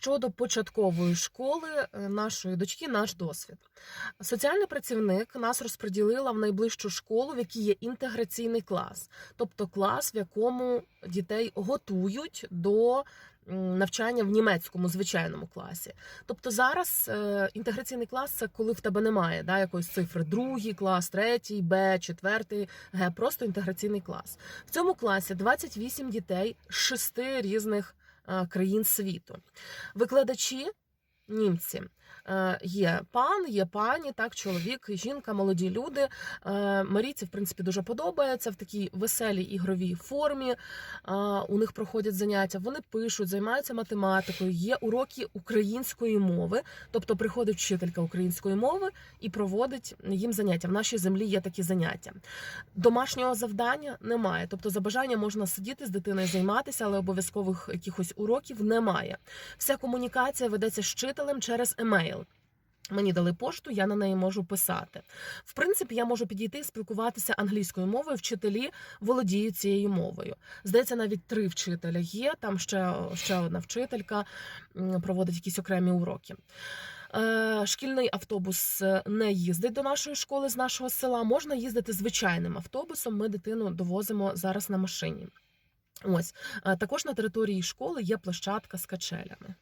Щодо початкової школи е, нашої дочки, наш досвід. Соціальний працівник нас розподілила в найближчу школу, в якій є інтеграційний клас, тобто клас, в якому дітей готують до навчання в німецькому звичайному класі. Тобто зараз е, інтеграційний клас це коли в тебе немає да, якоїсь цифри другий клас, третій, Б, четвертий, Г, просто інтеграційний клас. В цьому класі 28 дітей з шести різних країн світу. Викладачі німці. Е, Є пан, є пані, так, чоловік, жінка, молоді люди. Е, Марійці, в принципі, дуже подобається в такій веселій ігровій формі. Е, У них проходять заняття, вони пишуть, займаються математикою. Є уроки української мови, тобто приходить вчителька української мови і проводить їм заняття. В нашій землі є такі заняття. Домашнього завдання немає. Тобто, за бажанням можна сидіти з дитиною займатися, але обов'язкових якихось уроків немає. Вся комунікація ведеться з вчителем через емейл. Мені дали пошту, я на неї можу писати. В принципі, я можу підійти і спілкуватися англійською мовою. Вчителі володіють цією мовою. Здається, навіть три вчителя є. Там ще, ще одна вчителька проводить якісь окремі уроки. Е, Шкільний автобус не їздить до нашої школи з нашого села. Можна їздити звичайним автобусом. Ми дитину довозимо зараз на машині. Ось Е, також на території школи є площадка з качелями.